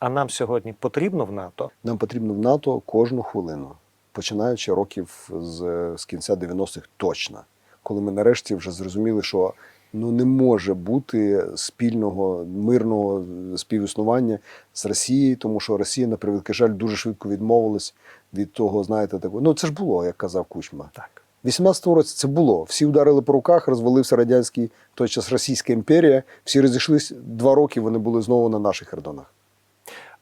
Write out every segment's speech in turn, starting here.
А нам сьогодні потрібно в НАТО. Нам потрібно в НАТО кожну хвилину, починаючи років з, з кінця 90-х точно, коли ми нарешті вже зрозуміли, що ну не може бути спільного мирного співіснування з Росією, тому що Росія, на превеликий жаль, дуже швидко відмовилась від того, знаєте, такого. Ну це ж було, як казав Кучма. Так. В 18-му році це було. Всі ударили по руках, розвалився радянський той час Російська імперія. Всі розійшлись два роки. Вони були знову на наших кордонах.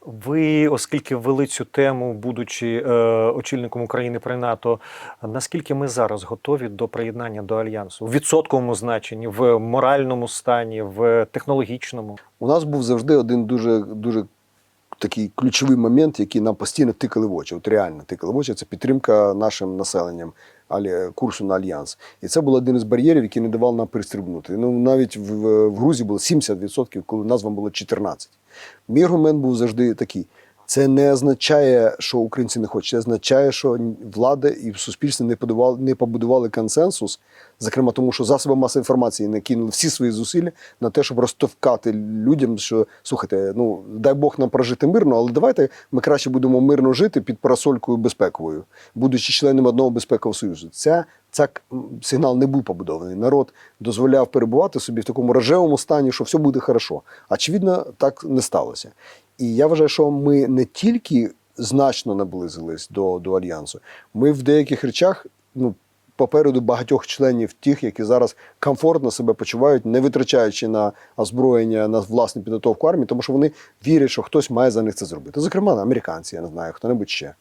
Ви, оскільки ввели цю тему, будучи е, очільником України при НАТО, наскільки ми зараз готові до приєднання до альянсу в відсотковому значенні, в моральному стані, в технологічному? У нас був завжди один дуже дуже такий ключовий момент, який нам постійно тикали в очі. От реально тикали в очі. Це підтримка нашим населенням курсу на альянс. І це був один із бар'єрів, який не давав нам перестрибнути. Ну навіть в, в Грузії було 70%, коли нас вам було 14%. Мій аргумент був завжди такий. Це не означає, що українці не хочуть. Це означає, що влада і суспільство не побудували, не побудували консенсус, зокрема тому, що засоби масової інформації не кинули всі свої зусилля на те, щоб розтовкати людям, що слухайте, ну дай Бог нам прожити мирно, але давайте ми краще будемо мирно жити під парасолькою безпековою, будучи членом одного безпекового союзу. Ця ця сигнал не був побудований. Народ дозволяв перебувати собі в такому рожевому стані, що все буде хорошо. Очевидно, так не сталося. І я вважаю, що ми не тільки значно наблизились до, до альянсу, ми в деяких речах, ну. Попереду багатьох членів тих, які зараз комфортно себе почувають, не витрачаючи на озброєння на власну підготовку армії, тому що вони вірять, що хтось має за них це зробити. Зокрема, американці, я не знаю, хто-небудь ще.